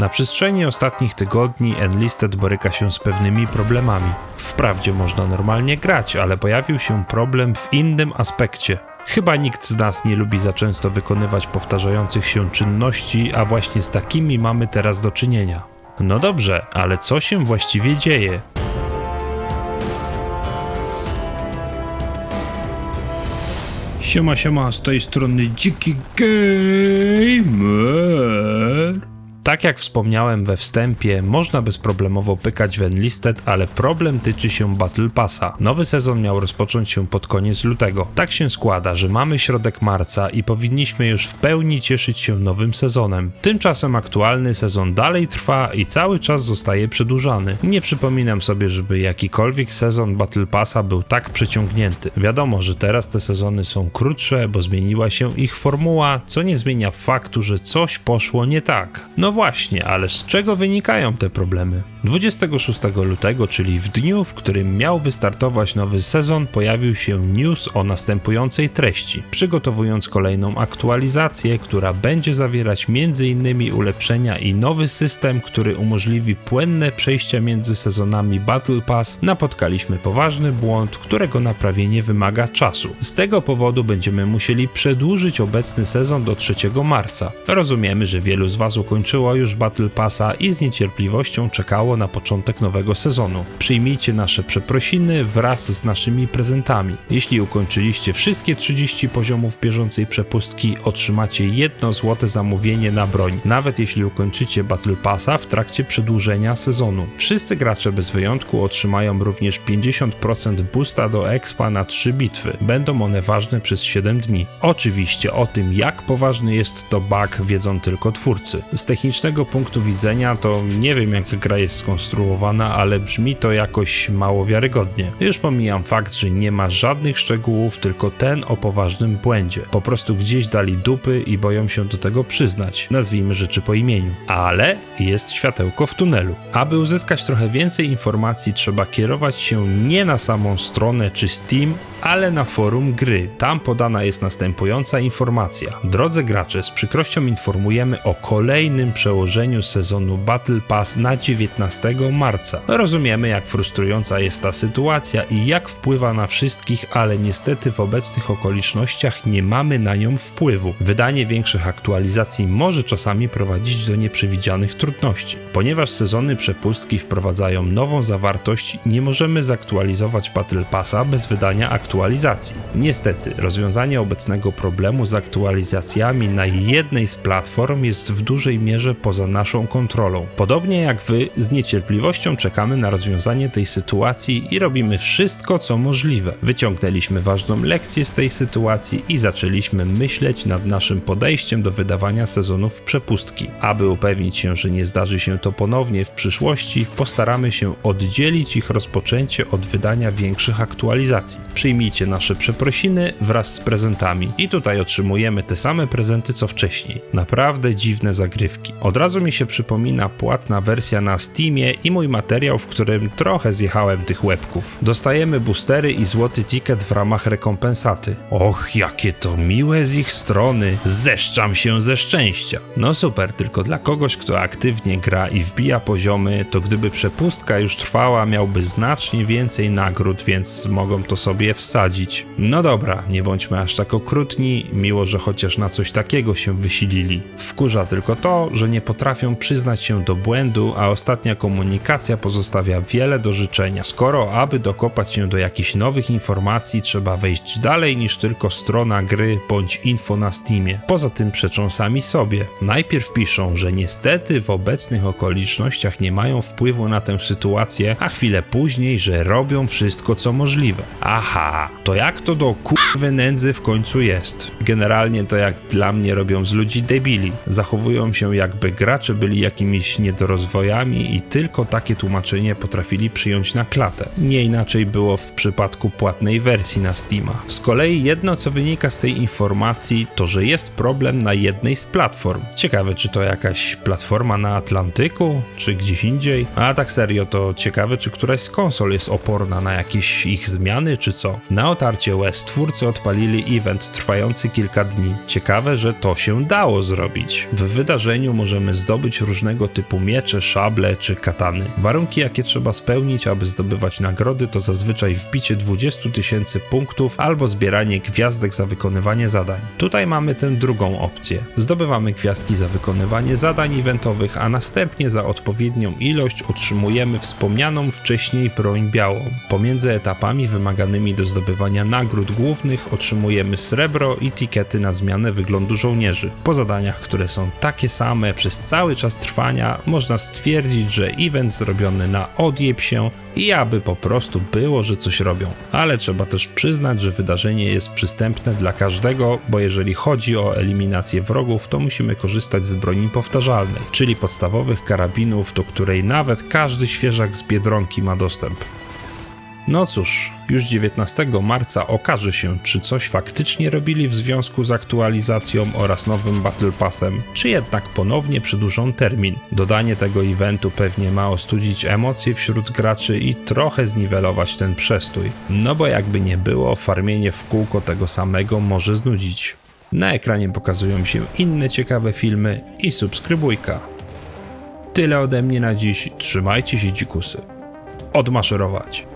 Na przestrzeni ostatnich tygodni Enlisted boryka się z pewnymi problemami. Wprawdzie można normalnie grać, ale pojawił się problem w innym aspekcie. Chyba nikt z nas nie lubi za często wykonywać powtarzających się czynności, a właśnie z takimi mamy teraz do czynienia. No dobrze, ale co się właściwie dzieje? Siema, siema, z tej strony Dziki Gamer. Tak jak wspomniałem we wstępie, można bezproblemowo pykać w Enlisted, ale problem tyczy się Battle Passa. Nowy sezon miał rozpocząć się pod koniec lutego. Tak się składa, że mamy środek marca i powinniśmy już w pełni cieszyć się nowym sezonem. Tymczasem aktualny sezon dalej trwa i cały czas zostaje przedłużany. Nie przypominam sobie, żeby jakikolwiek sezon Battle Passa był tak przeciągnięty. Wiadomo, że teraz te sezony są krótsze, bo zmieniła się ich formuła, co nie zmienia faktu, że coś poszło nie tak. No właśnie, ale z czego wynikają te problemy? 26 lutego, czyli w dniu, w którym miał wystartować nowy sezon, pojawił się news o następującej treści, przygotowując kolejną aktualizację, która będzie zawierać m.in. ulepszenia i nowy system, który umożliwi płynne przejście między sezonami Battle Pass, napotkaliśmy poważny błąd, którego naprawienie wymaga czasu. Z tego powodu będziemy musieli przedłużyć obecny sezon do 3 marca. Rozumiemy, że wielu z Was ukończyło już Battle Passa i z niecierpliwością czekało na początek nowego sezonu. Przyjmijcie nasze przeprosiny wraz z naszymi prezentami. Jeśli ukończyliście wszystkie 30 poziomów bieżącej przepustki, otrzymacie jedno złote zamówienie na broń, nawet jeśli ukończycie Battle Passa w trakcie przedłużenia sezonu. Wszyscy gracze bez wyjątku otrzymają również 50% boosta do expa na 3 bitwy. Będą one ważne przez 7 dni. Oczywiście o tym, jak poważny jest to bug, wiedzą tylko twórcy. Z technicznego punktu widzenia to nie wiem jak gra jest skonstruowana, ale brzmi to jakoś mało wiarygodnie. Już pomijam fakt, że nie ma żadnych szczegółów, tylko ten o poważnym błędzie. Po prostu gdzieś dali dupy i boją się do tego przyznać. Nazwijmy rzeczy po imieniu. Ale jest światełko w tunelu. Aby uzyskać trochę więcej informacji, trzeba kierować się nie na samą stronę czy Steam, ale na forum gry. Tam podana jest następująca informacja. Drodzy gracze, z przykrością informujemy o kolejnym przełożeniu sezonu Battle Pass na 19 marca. Rozumiemy, jak frustrująca jest ta sytuacja i jak wpływa na wszystkich, ale niestety w obecnych okolicznościach nie mamy na nią wpływu. Wydanie większych aktualizacji może czasami prowadzić do nieprzewidzianych trudności. Ponieważ sezony przepustki wprowadzają nową zawartość, nie możemy zaktualizować Battle Passa bez wydania aktualizacji. Niestety, rozwiązanie obecnego problemu z aktualizacjami na jednej z platform jest w dużej mierze poza naszą kontrolą. Podobnie jak wy, z niecierpliwością czekamy na rozwiązanie tej sytuacji i robimy wszystko, co możliwe. Wyciągnęliśmy ważną lekcję z tej sytuacji i zaczęliśmy myśleć nad naszym podejściem do wydawania sezonów przepustki. Aby upewnić się, że nie zdarzy się to ponownie w przyszłości, postaramy się oddzielić ich rozpoczęcie od wydania większych aktualizacji. Przyjmijcie nasze przeprosiny wraz z prezentami. I tutaj otrzymujemy te same prezenty co wcześniej. Naprawdę dziwne zagrywki. Od razu mi się przypomina płatna wersja na Steamie i mój materiał, w którym trochę zjechałem tych łebków. Dostajemy boostery i złoty ticket w ramach rekompensaty. Och, jakie to miłe z ich strony. Zeszczam się ze szczęścia. No super, tylko dla kogoś, kto aktywnie gra i wbija poziomy, to gdyby przepustka już trwała, miałby znacznie więcej nagród, więc mogą to sobie wsadzić. No dobra, nie bądźmy aż tak okrutni, miło, że chociaż na coś takiego się wysilili. Wkurza tylko to, że nie potrafią przyznać się do błędu, a ostatnia komunikacja pozostawia wiele do życzenia. Skoro, aby dokopać się do jakichś nowych informacji, trzeba wejść dalej niż tylko strona gry bądź info na Steamie. Poza tym przeczą sami sobie. Najpierw piszą, że niestety w obecnych okolicznościach nie mają wpływu na tę sytuację, a chwilę później, że robią wszystko co możliwe. Aha, to jak to do kurwy nędzy w końcu jest? Generalnie to jak dla mnie robią z ludzi debili. Zachowują się jakby gracze byli jakimiś niedorozwojami i tylko takie tłumaczenie potrafili przyjąć na klatę. Nie inaczej było w przypadku płatnej wersji na Steama. Z kolei jedno co wynika z tej informacji to, że jest problem na jednej z platform. Ciekawe czy to jakaś platforma na Atlantyku, czy gdzieś indziej. A tak serio to ciekawe czy któraś z konsol jest oporna na jakieś ich zmiany czy co. Na otarcie łez twórcy odpalili event trwający kilka dni. Ciekawe, że to się dało zrobić. W wydarzeniu możemy zdobyć różnego typu miecze, szable czy katany. Warunki, jakie trzeba spełnić, aby zdobywać nagrody, to zazwyczaj wbicie 20 tysięcy punktów albo zbieranie gwiazdek za wykonywanie zadań. Tutaj mamy tę drugą opcję. Zdobywamy gwiazdki za wykonywanie zadań eventowych, a następnie za odpowiednią ilość otrzymujemy wspomnianą wcześniej broń białą. Pomiędzy etapami wymaganymi do zdobywania nagród głównych otrzymujemy srebro i tikety na zmianę wyglądu żołnierzy. Po zadaniach, które są takie przez cały czas trwania, można stwierdzić, że event zrobiony na odjeb się i aby po prostu było, że coś robią. Ale trzeba też przyznać, że wydarzenie jest przystępne dla każdego, bo jeżeli chodzi o eliminację wrogów, to musimy korzystać z broni powtarzalnej, czyli podstawowych karabinów, do której nawet każdy świeżak z Biedronki ma dostęp. No cóż, już 19 marca okaże się, czy coś faktycznie robili w związku z aktualizacją oraz nowym Battle Passem, czy jednak ponownie przedłużą termin. Dodanie tego eventu pewnie ma ostudzić emocje wśród graczy i trochę zniwelować ten przestój. No bo jakby nie było, farmienie w kółko tego samego może znudzić. Na ekranie pokazują się inne ciekawe filmy i subskrybujka. Tyle ode mnie na dziś, trzymajcie się dzikusy. Odmaszerować.